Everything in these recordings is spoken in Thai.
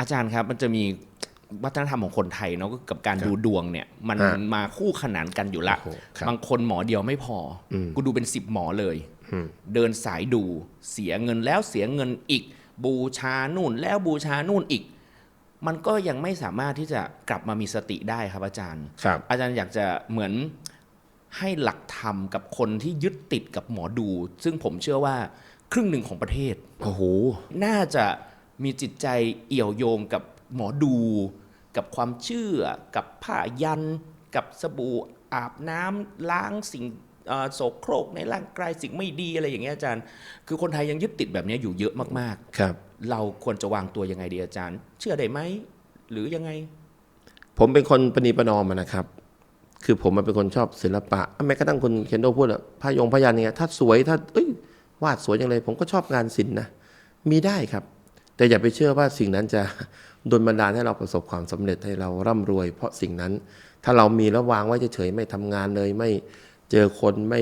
อาจารย์ครับมันจะมีวัฒนธรรมของคนไทยเนาะกับการครับดูดวงเนี่ย มันฮะมาคู่ขนานกันอยู่ละโอ้โหครับบางคนหมอเดียวไม่พออมกูดูเป็นสิบหมอเลยอืมเดินสายดูเสียเงินแล้วเสียเงินอีก บูชานู่นแล้วบูชานู่นอีก มันก็ยังไม่สามารถที่จะกลับมามีสติได้ครับอาจารย์ครับอาจารย์อยากจะเหมือนให้หลักธรรมกับคนที่ยึดติดกับหมอดู ซึ่งผมเชื่อว่าครึ่งหนึ่งของประเทศโอ้โหน่าจะ มีจิตใจเอี่ยวโยงกับหมอดู กับความเชื่อ กับผ้ายัน กับสบู่อาบน้ำล้างสิ่งเอ่อโสโครกในร่างกายสิ่งไม่ดีอะไรอย่างเงี้ยอาจารย์ คือคนไทยยังยึดติดแบบเนี้ยอยู่เยอะมากครับๆเราควรจะวางตัวยังไงดีอาจารย์ เชื่อได้ไหมหรือยังไง ผมเป็นคนปณีประนอมอะนะครับ คือผมมันเป็นคนชอบศิลปะแม้กระทั่งคุณเคนโดพูดอะพายงพยันเนี่ยถ้าสวยถ้าเอ้ยวาดสวยอย่างไรผมก็ชอบงานศิลป์นะมีได้ครับ แต่อย่าไปเชื่อว่าสิ่งนั้นจะดลบันดาลให้เราประสบความสำเร็จให้เราร่ำรวย เพราะสิ่งนั้น ถ้าเรามีแล้ววางไว้เฉยๆไม่ทำงานเลย ไม่เจอคนไม่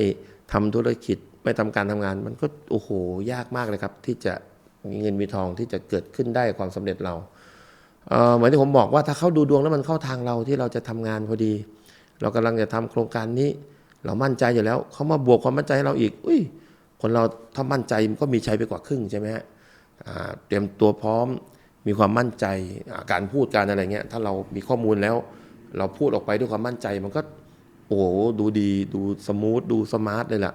ทำธุรกิจ ไม่ทำการทำงาน มันก็โอ้โหยากมากเลยครับ ที่จะมีเงินมีทองที่จะเกิดขึ้นได้ความสำเร็จเราเออเหมือนที่ผมบอกว่าถ้าเขาดูดวงแล้วมันเข้าทางเราที่เราจะทำงานพอดี เรากำลังจะทำโครงการนี้ เรามั่นใจอยู่แล้วเขามาบวกความมั่นใจให้เราอีก อุ้ยคนเราถ้ามั่นใจมันก็มีชัยไปกว่าครึ่งใช่ไหมฮะ เตรียมตัวพร้อมมีความมั่นใจการพูดการอะไรเงี้ยถ้าเรามีข้อมูลแล้ว เราพูดออกไปด้วยความมั่นใจ มันก็โอ้โหดูดีดูสมูทดูสมาร์ทเลยล่ะ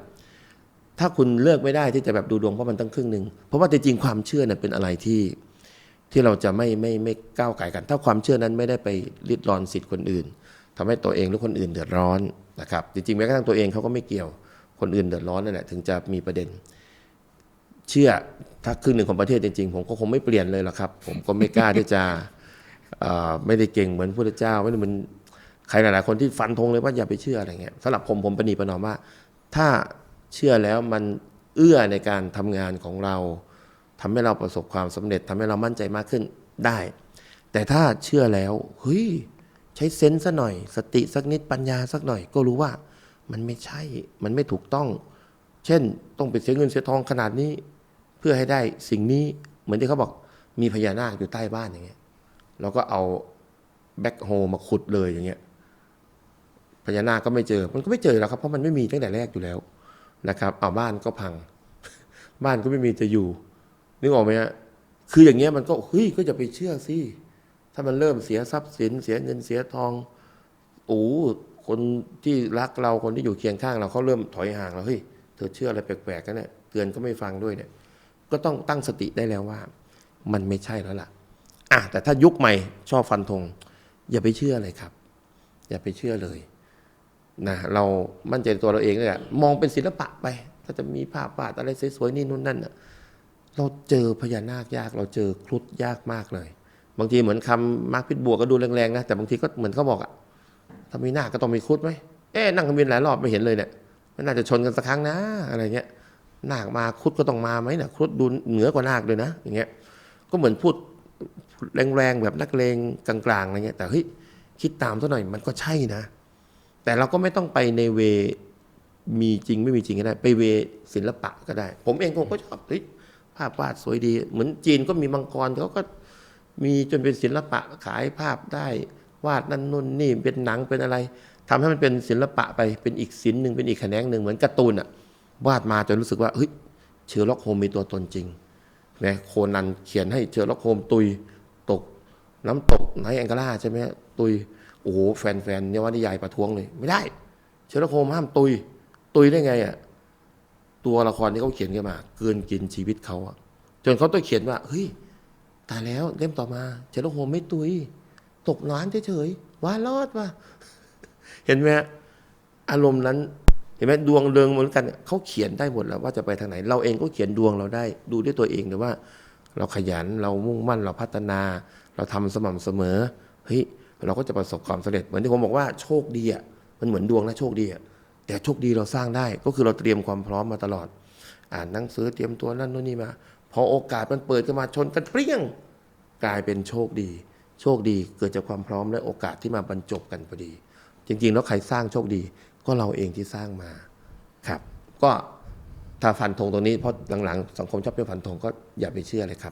ถ้าคุณเลือกไม่ได้ที่จะแบบดูดวงเพราะมันตั้งครึ่งหนึ่งเพราะว่าจริงๆความเชื่อเนี่ยเป็นอะไรที่ที่เราจะไม่ไม่ไม่ก้าวไก่กัน ถ้าความเชื่อนั้นไม่ได้ไปริดรอนสิทธิ์คนอื่นทำให้ตัวเองหรือคนอื่นเดือดร้อนนะครับจริงๆแม้กระทั่งตัวเองเขาก็ไม่เกี่ยวคนอื่นเดือดร้อนนั่นแหละถึงจะมีประเด็น เชื่อ ถ้าครึ่งหนึ่งของประเทศจริงๆ ผมก็คงไม่เปลี่ยนเลยหรอกครับ ผมก็ไม่กล้าที่จะไม่ได้เก่งเหมือนพระเจ้าไม่ได้เหมือนใครหลายๆคนที่ฟันธงเลยว่าอย่าไปเชื่ออะไรเงี้ยสำหรับผมผมปณีประนอมว่า ถ้าเชื่อแล้วมันเอื้อในการทำงานของเราทำให้เราประสบความสำเร็จทำให้เรามั่นใจมากขึ้นได้ แต่ถ้าเชื่อแล้วเฮ้ยใช้เซนส์ซะหน่อย สติสักนิดปัญญาสักหน่อย ก็รู้ว่ามันไม่ใช่มันไม่ถูกต้อง เช่นต้องไปเสียเงินเสียทองขนาดนี้ พื่อให้ได้สิ่งนี้เหมือนที่เขาบอกมีพญานาคอยู่ใต้บ้านอย่างเงี้ยเราก็เอาแบ็คโฮมาขุดเลยอย่างเงี้ยพญานาคก็ไม่เจอ มันก็ไม่เจอแล้วครับเพราะมันไม่มีตั้งแต่แรกอยู่แล้วนะครับ เอาบ้านก็พัง บ้านก็ไม่มีจะอยู่นึกออกไหมฮะคืออย่างเงี้ยมันก็เฮ้ยก็จะไปเชื่อสิถ้ามันเริ่มเสียทรัพย์สิน เสียเงินเสียทองโอ้คนที่รักเราคนที่อยู่เคียงข้างเราเขาเริ่มถอยห่างแล้วเฮ้ยเธอเชื่ออะไรแปลกๆกันเนี่ยเตือนก็ไม่ฟังด้วยเนี่ย ก็ต้องตั้งสติได้แล้วว่า มันไม่ใช่แล้วล่ะอะแต่ถ้ายุคใหม่ชอบฟันธงอย่าไปเชื่อเลยครับ อย่าไปเชื่อเลยนะเรามั่นใจตัวเราเองเลยอะมองเป็นศิลปะไป ถ้าจะมีภาพวาดอะไรสวยๆนี่นู่นนั่นอะเราเจอพญานาคยาก เราเจอครุฑยากมากเลย บางทีเหมือนคำมาร์คพิทบวกก็ดูแรงๆนะแต่บางทีก็เหมือนเขาบอกอะถ้ามีนาคก็ต้องมีครุฑไหมเอ๊ะนั่งเครื่องบินหลายรอบไม่เห็นเลยเนี่ยไมันน่าจะชนกันสักครั้งนะอะไรเงี้ย นาคมาครุฑก็ต้องมาไหมนี่ยครุฑดูเหนือกว่านาคเลยนะ อย่างเงี้ย ก็เหมือนพูดแรงๆแบบนักเลงกลางๆอะไรเงี้ยแต่เฮ้ยคิดตามซะหน่อยมันก็ใช่นะ แต่เราก็ไม่ต้องไปในเวมีจริงไม่มีจริงก็ได้ ไปเวศิลปะก็ได้ ผมเองผมก็ชอบเฮ้ยภาพวาดสวยดี เหมือนจีนก็มีมังกรเขาก็มีจนเป็นศิลปะขายภาพได้ วาดนั่นนู่นนี่เป็นหนังเป็นอะไรทำให้มันเป็นศิลปะไปเป็นอีกศิลป์หนึ่งเป็นอีกแขนงหนึ่งเหมือนการ์ตูนอะ วาดมาจนรู้สึกว่าเฮ้ยเชอร์ล็อกโฮมมีตัวตนจริงนะโคนันเขียนให้เชอร์ล็อกโฮมตุยตก น้ำตกไนแองกาล่าใช่ไหมตุยโอ้โหแฟนๆเนี่ยว่านิยายประท้วงเลย ไม่ได้ เชอร์ล็อกโฮมห้ามตุย ตุยได้ไงอะตัวละครที่เขาเขียนกันมา เกินกินชีวิตเขาอะจนเขาต้องเขียนว่าเฮ้ยตายแล้วเล่มต่อมาเจโรโฮมไม่ตุย ตกน้ำเฉยๆว่ารอดว่ะเห็นไหมอารมณ์นั้น ห็นไหมดวงเริงเหมือนกันเขาเขียนได้หมดแล้วว่าจะไปทางไหน เราเองก็เขียนดวงเราได้ดูด้วยตัวเองแต่ว่า เราขยันเรามุ่งมั่นเราพัฒนา เราทำสม่ำเสมอเฮ้ยเราก็จะประสบความสำเร็จเหมือนที่ผมบอกว่าโชคดีอะมันเหมือนดวงนะโชคดีอะแต่โชคดีเราสร้างได้ก็คือเราเตรียมความพร้อมมาตลอด อ่านหนังสือเตรียมตัวนั่นนู่นนี่มา พอโอกาสมันเปิดขึ้นมาชนกันเปรี้ยง กลายเป็นโชคดี โชคดีเกิดจากความพร้อมและโอกาสที่มาบรรจบกันพอดี จริงๆ แล้วใครสร้างโชคดี ก็เราเองที่สร้างมาครับ ก็ถ้าฟันธงตรงนี้เพราะหลังๆ สังคมชอบเชื่อฟันธงก็อย่าไปเชื่อเลยครับ